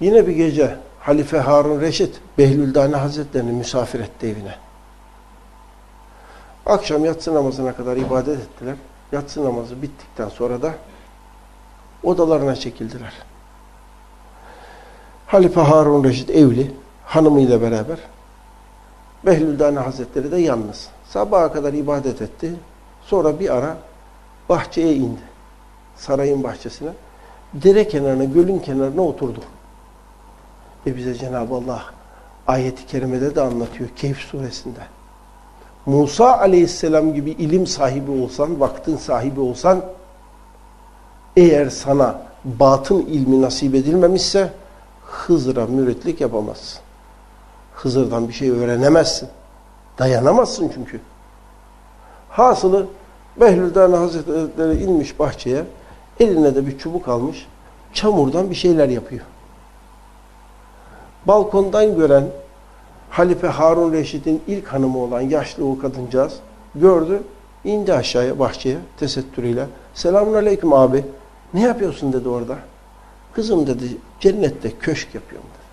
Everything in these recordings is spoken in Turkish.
Yine bir gece Halife Harun Reşit Behlüldane Hazretlerini misafir etti evine. Akşam yatsı namazına kadar ibadet ettiler. Yatsı namazı bittikten sonra da odalarına çekildiler. Halife Harun Reşit evli, hanımıyla beraber. Behlüldane Hazretleri de yalnız. Sabaha kadar ibadet etti. Sonra bir ara bahçeye indi. Sarayın bahçesine. Dere kenarına, gölün kenarına oturdu. Ve bize Cenab-ı Allah ayeti kerimede de anlatıyor Kehf suresinde. Musa aleyhisselam gibi ilim sahibi olsan, vaktin sahibi olsan, eğer sana batın ilmi nasip edilmemişse, Hızır'a müritlik yapamazsın. Hızır'dan bir şey öğrenemezsin. Dayanamazsın çünkü. Hasılı Behlül'den Hazretleri inmiş bahçeye, eline de bir çubuk almış, çamurdan bir şeyler yapıyor. Balkondan gören Halife Harun Reşit'in ilk hanımı olan yaşlı o kadıncağız gördü, indi aşağıya bahçeye tesettürüyle. Selamun aleyküm abi. Ne yapıyorsun dedi orada. Kızım dedi cennette köşk yapıyorum dedi.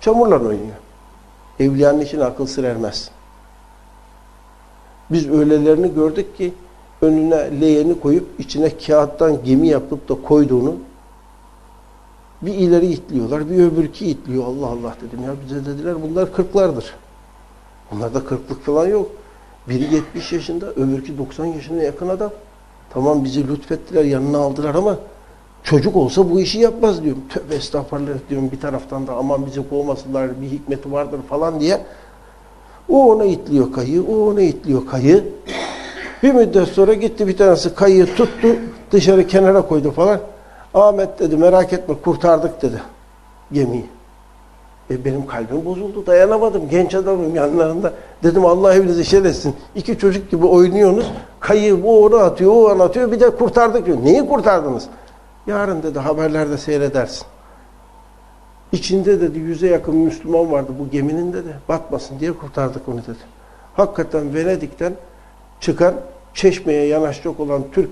Çamurla oynuyor. Evliyanın için akıl sır ermez. Biz öylelerini gördük ki önüne leğeni koyup içine kağıttan gemi yapıp da koyduğunu bir ileri itliyorlar, bir öbürkü itliyor. Allah Allah dedim ya bize dediler bunlar kırklardır. Bunlarda kırklık falan yok. Biri 70 yaşında, öbürkü 90 yaşına yakın adam. Tamam bizi lütfettiler, yanına aldılar ama çocuk olsa bu işi yapmaz diyorum. Tövbe estağfurullah diyorum bir taraftan da aman bizi kovmasınlar, bir hikmeti vardır falan diye. O ona itliyor kayı, o ona itliyor kayı. Bir müddet sonra gitti bir tanesi kayıyı tuttu, dışarı kenara koydu falan. Ahmet dedi merak etme kurtardık dedi gemiyi. E benim kalbim bozuldu dayanamadım genç adamım yanlarında. Dedim Allah evinizi şerefsin. İki çocuk gibi oynuyorsunuz. Kayı bu onu atıyor o onu atıyor bir de kurtardık diyor. Neyi kurtardınız? Yarın dedi haberlerde seyredersin. İçinde dedi yüze yakın Müslüman vardı bu geminin dedi. Batmasın diye kurtardık onu dedi. Hakikaten Venedik'ten çıkan Çeşme'ye yanaşacak olan Türk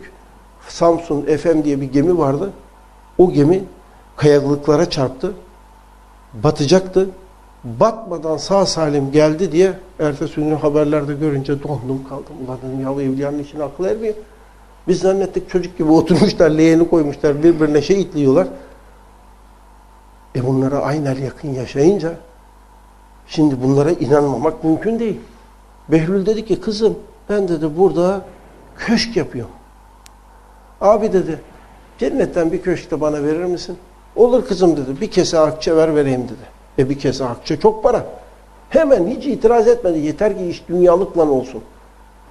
Samsun FM diye bir gemi vardı. O gemi kayalıklara çarptı. Batacaktı. Batmadan sağ salim geldi diye ertesi gün haberlerde görünce dondum kaldım. Ulan dedim ya bu evliyanın için akıl ermiyor. Biz zannettik çocuk gibi oturmuşlar, leğeni koymuşlar, birbirine şey itliyorlar. E bunlara aynen yakın yaşayınca şimdi bunlara inanmamak mümkün değil. Behlül dedi ki kızım ben dedi burada köşk yapıyorum. Abi dedi cennetten bir köşkte bana verir misin? Olur kızım dedi bir kese akçe ver vereyim dedi. E bir kese akçe çok para. Hemen hiç itiraz etmedi. Yeter ki iş dünyalıkla olsun.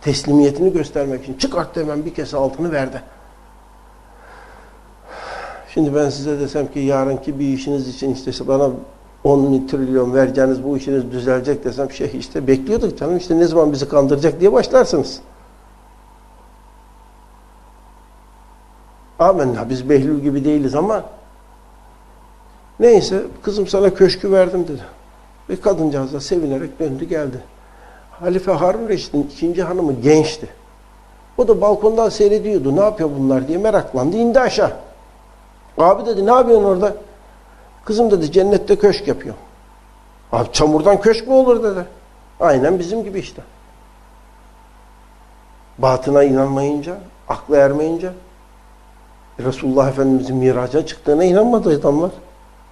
Teslimiyetini göstermek için çıkarttı hemen bir kese altını verdi. Şimdi ben size desem ki yarınki bir işiniz için işte bana 10 trilyon vereceğiniz bu işiniz düzelecek desem şey işte bekliyorduk canım işte ne zaman bizi kandıracak diye başlarsınız. Amenna biz Behlül gibi değiliz ama neyse kızım sana köşkü verdim dedi. Ve kadıncağız da sevinerek döndü geldi. Halife Harun Reşit'in ikinci hanımı gençti. O da balkondan seyrediyordu. Ne yapıyor bunlar diye meraklandı. indi aşağı. Abi dedi ne yapıyorsun orada? Kızım dedi cennette köşk yapıyor. Abi çamurdan köşk mü olur dedi. Aynen bizim gibi işte. Batına inanmayınca, akla ermeyince Resulullah Efendimizin miraca çıktığına inanmadı adamlar.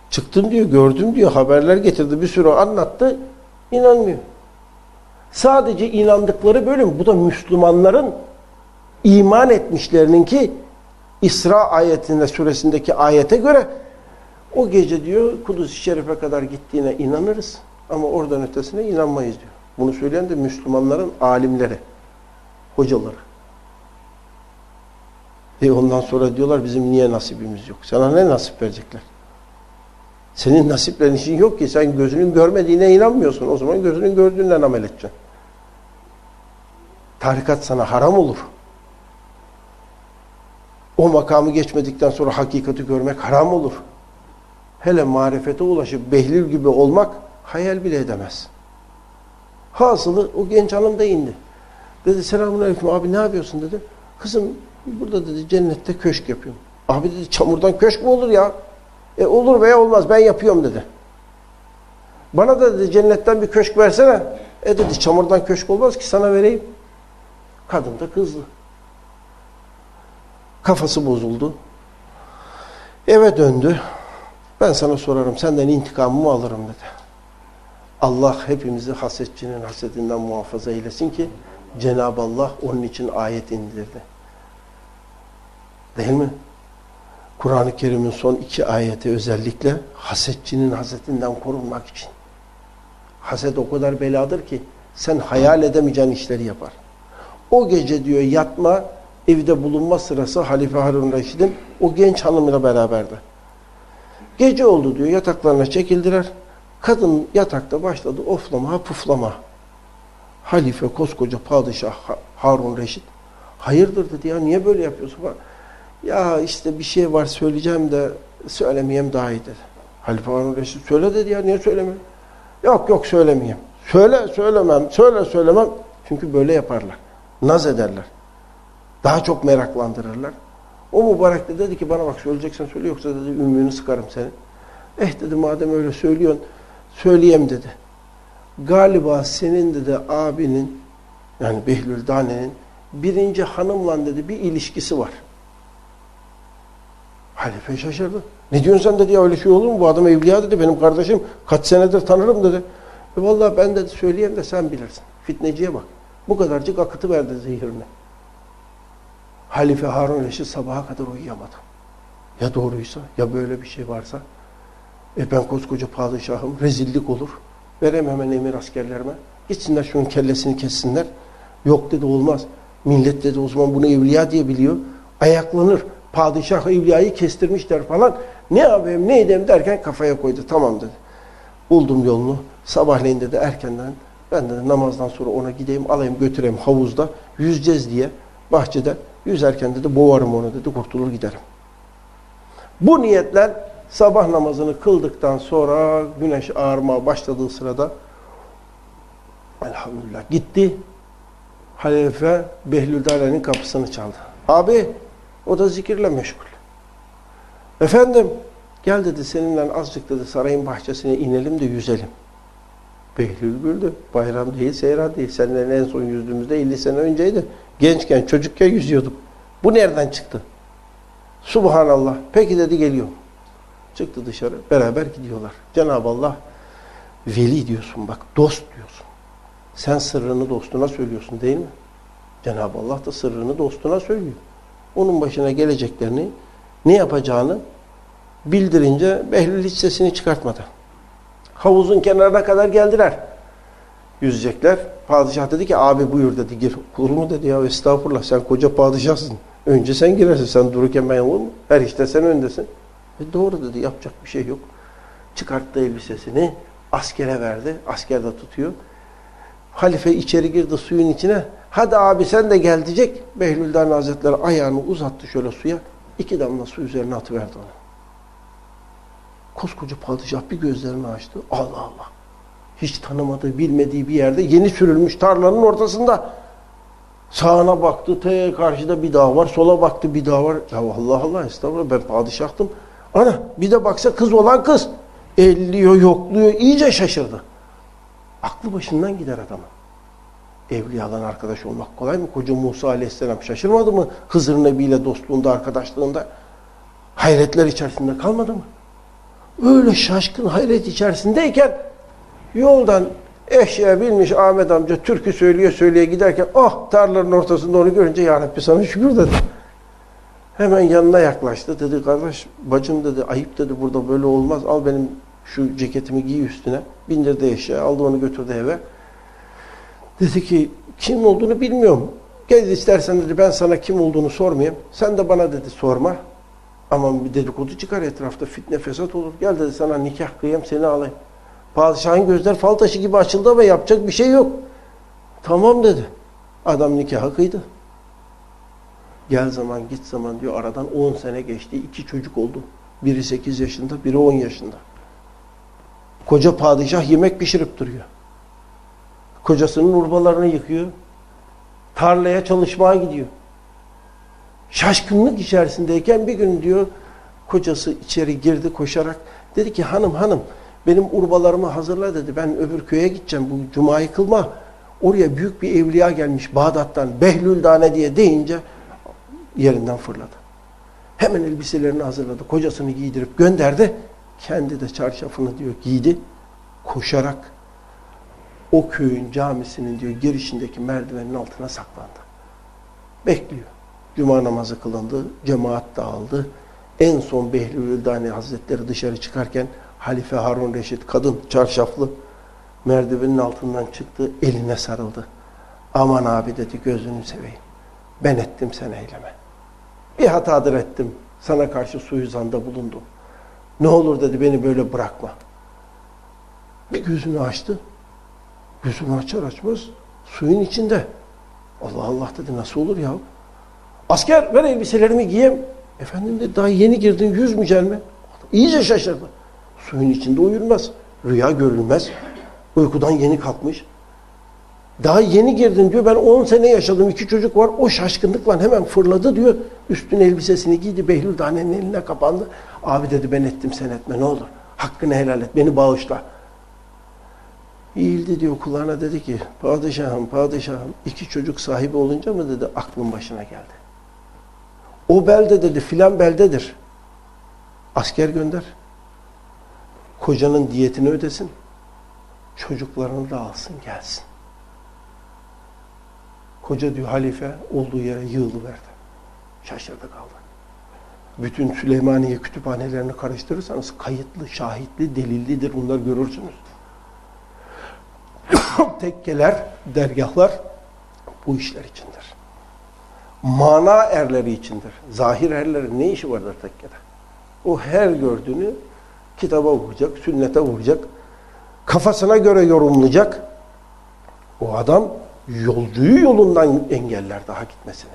Çıktım diyor, gördüm diyor, haberler getirdi, bir sürü anlattı, inanmıyor. Sadece inandıkları bölüm, bu da Müslümanların iman etmişlerinin ki İsra ayetinde, suresindeki ayete göre o gece diyor Kudüs-i Şerif'e kadar gittiğine inanırız ama oradan ötesine inanmayız diyor. Bunu söyleyen de Müslümanların alimleri, hocaları. E ondan sonra diyorlar bizim niye nasibimiz yok? Sana ne nasip verecekler? Senin nasiplerin için yok ki sen gözünün görmediğine inanmıyorsun. O zaman gözünün gördüğünden amel edeceksin. Tarikat sana haram olur. O makamı geçmedikten sonra hakikati görmek haram olur. Hele marifete ulaşıp behlül gibi olmak hayal bile edemez. Hasılı o genç hanım da indi. Dedi selamun aleyküm abi ne yapıyorsun dedi. Kızım burada dedi cennette köşk yapıyorum. Abi dedi çamurdan köşk mü olur ya? E olur veya olmaz ben yapıyorum dedi. Bana da dedi cennetten bir köşk versene. E dedi çamurdan köşk olmaz ki sana vereyim. Kadın da kızdı. Kafası bozuldu. Eve döndü. Ben sana sorarım senden intikamımı alırım dedi. Allah hepimizi hasetçinin hasetinden muhafaza eylesin ki Cenab-ı Allah onun için ayet indirdi. Değil mi? Kur'an-ı Kerim'in son iki ayeti özellikle hasetçinin hasetinden korunmak için. Haset o kadar beladır ki sen hayal edemeyeceğin işleri yapar. O gece diyor yatma, evde bulunma sırası Halife Harun Reşid'in o genç hanımıyla beraberdi. Gece oldu diyor yataklarına çekildiler. Kadın yatakta başladı oflama puflama. Halife koskoca padişah Harun Reşit hayırdır dedi ya niye böyle yapıyorsun falan. Ya işte bir şey var söyleyeceğim de söylemeyeyim daha iyi dedi. Halife Harun Reşit söyle dedi ya niye söylemiyor? Yok yok söylemeyeyim. Söyle söylemem, söyle söylemem. Çünkü böyle yaparlar. Naz ederler. Daha çok meraklandırırlar. O mübarek de dedi ki bana bak söyleyeceksen söyle yoksa dedi ümüğünü sıkarım seni. Eh dedi madem öyle söylüyorsun söyleyeyim dedi. Galiba senin dedi abinin yani Behlül Dane'nin birinci hanımla dedi bir ilişkisi var. Halife şaşırdı. Ne diyorsun sen dedi ya öyle şey olur mu? Bu adam evliya dedi benim kardeşim kaç senedir tanırım dedi. E vallahi ben dedi söyleyeyim de sen bilirsin. Fitneciye bak. Bu kadarcık akıtı verdi zehirine. Halife Harun Reşit sabaha kadar uyuyamadı. Ya doğruysa ya böyle bir şey varsa e ben koskoca padişahım rezillik olur. Verem hemen emir askerlerime. Gitsinler şunun kellesini kessinler. Yok dedi olmaz. Millet dedi o zaman bunu evliya diye biliyor. Ayaklanır. Padişah evliyayı kestirmişler falan. Ne yapayım ne edeyim derken kafaya koydu. Tamam dedi. Buldum yolunu. Sabahleyin dedi erkenden ben de namazdan sonra ona gideyim alayım götüreyim havuzda yüzeceğiz diye bahçede yüzerken dedi boğarım onu dedi kurtulur giderim. Bu niyetler sabah namazını kıldıktan sonra güneş ağarmaya başladığı sırada elhamdülillah gitti. Halife Behlül kapısını çaldı. Abi o da zikirle meşgul. Efendim gel dedi seninle azıcık dedi sarayın bahçesine inelim de yüzelim. Behlül güldü. Bayram değil, seyran değil. Seninle en son yüzdüğümüzde 50 sene önceydi. Gençken, çocukken yüzüyorduk. Bu nereden çıktı? Subhanallah. Peki dedi geliyor. Çıktı dışarı. Beraber gidiyorlar. Cenab-ı Allah veli diyorsun bak. Dost diyorsun. Sen sırrını dostuna söylüyorsun değil mi? Cenab-ı Allah da sırrını dostuna söylüyor. Onun başına geleceklerini ne yapacağını bildirince Behlül hiç sesini çıkartmadı. Havuzun kenarına kadar geldiler. Yüzecekler. Padişah dedi ki abi buyur dedi gir. Olur mu dedi ya estağfurullah sen koca padişahsın. Önce sen girersin sen dururken ben olur mu? Her işte sen öndesin. E doğru dedi yapacak bir şey yok. Çıkarttı elbisesini askere verdi. Asker de tutuyor. Halife içeri girdi suyun içine. Hadi abi sen de gel diyecek. Behlül'den Hazretleri ayağını uzattı şöyle suya. İki damla su üzerine atıverdi onu. Koskoca padişah bir gözlerini açtı. Allah Allah. Hiç tanımadığı, bilmediği bir yerde yeni sürülmüş tarlanın ortasında. Sağına baktı, te karşıda bir dağ var. Sola baktı bir dağ var. Ya Allah Allah estağfurullah ben padişahtım. Ana bir de baksa kız olan kız. Elliyor, yokluyor. iyice şaşırdı. Aklı başından gider adamın. Evliyadan arkadaş olmak kolay mı? Koca Musa aleyhisselam şaşırmadı mı? Hızır Nebi ile dostluğunda, arkadaşlığında. Hayretler içerisinde kalmadı mı? Öyle şaşkın hayret içerisindeyken yoldan eşeğe binmiş Ahmet amca türkü söylüyor söyleye giderken ah tarlanın ortasında onu görünce ya Rabbi sana şükür dedi. Hemen yanına yaklaştı. Dedi kardeş bacım dedi ayıp dedi burada böyle olmaz. Al benim şu ceketimi giy üstüne. Bindirdi eşeğe aldı onu götürdü eve. Dedi ki kim olduğunu bilmiyorum. Gel istersen dedi ben sana kim olduğunu sormayayım. Sen de bana dedi sorma. Aman bir dedikodu çıkar etrafta fitne fesat olur. Gel dedi sana nikah kıyayım seni alayım. Padişahın gözler fal taşı gibi açıldı ama yapacak bir şey yok. Tamam dedi. Adam nikahı kıydı. Gel zaman git zaman diyor aradan 10 sene geçti. iki çocuk oldu. Biri 8 yaşında biri 10 yaşında. Koca padişah yemek pişirip duruyor. Kocasının urbalarını yıkıyor. Tarlaya çalışmaya gidiyor. Şaşkınlık içerisindeyken bir gün diyor Kocası içeri girdi koşarak. Dedi ki hanım hanım benim urbalarımı hazırla dedi. Ben öbür köye gideceğim bu cumayı kılma. Oraya büyük bir evliya gelmiş Bağdat'tan Behlül Dane diye deyince yerinden fırladı. Hemen elbiselerini hazırladı. Kocasını giydirip gönderdi. Kendi de çarşafını diyor giydi. Koşarak o köyün camisinin diyor girişindeki merdivenin altına saklandı. Bekliyor. Cuma namazı kılındı. Cemaat dağıldı. En son Behlül Üldani Hazretleri dışarı çıkarken Halife Harun Reşit kadın çarşaflı merdivenin altından çıktı. Eline sarıldı. Aman abi dedi gözünü seveyim. Ben ettim sen eyleme. Bir hatadır ettim. Sana karşı suizanda bulundum. Ne olur dedi beni böyle bırakma. Bir gözünü açtı. Gözünü açar açmaz suyun içinde. Allah Allah dedi nasıl olur ya? Asker ver elbiselerimi giyeyim. Efendim dedi daha yeni girdin yüzmeyecek mi? İyice şaşırdı. Suyun içinde uyulmaz. Rüya görülmez. Uykudan yeni kalkmış. Daha yeni girdin diyor. Ben 10 sene yaşadım. iki çocuk var. O şaşkınlıkla hemen fırladı diyor. Üstün elbisesini giydi. Behlül Dane'nin eline kapandı. Abi dedi ben ettim sen etme ne olur. Hakkını helal et. Beni bağışla. Eğildi diyor kulağına dedi ki padişahım padişahım iki çocuk sahibi olunca mı dedi aklın başına geldi. O belde dedi filan beldedir. Asker gönder. Kocanın diyetini ödesin. Çocuklarını da alsın gelsin. Koca diyor halife olduğu yere yığılıverdi. Şaşırdı kaldı. Bütün Süleymaniye kütüphanelerini karıştırırsanız kayıtlı, şahitli, delillidir. Bunlar görürsünüz. Tekkeler, dergahlar bu işler içindir. Mana erleri içindir. Zahir erlerin ne işi vardır tekkede? O her gördüğünü kitaba vuracak, sünnete vuracak. Kafasına göre yorumlayacak. O adam yolcuyu yolundan engeller daha gitmesini.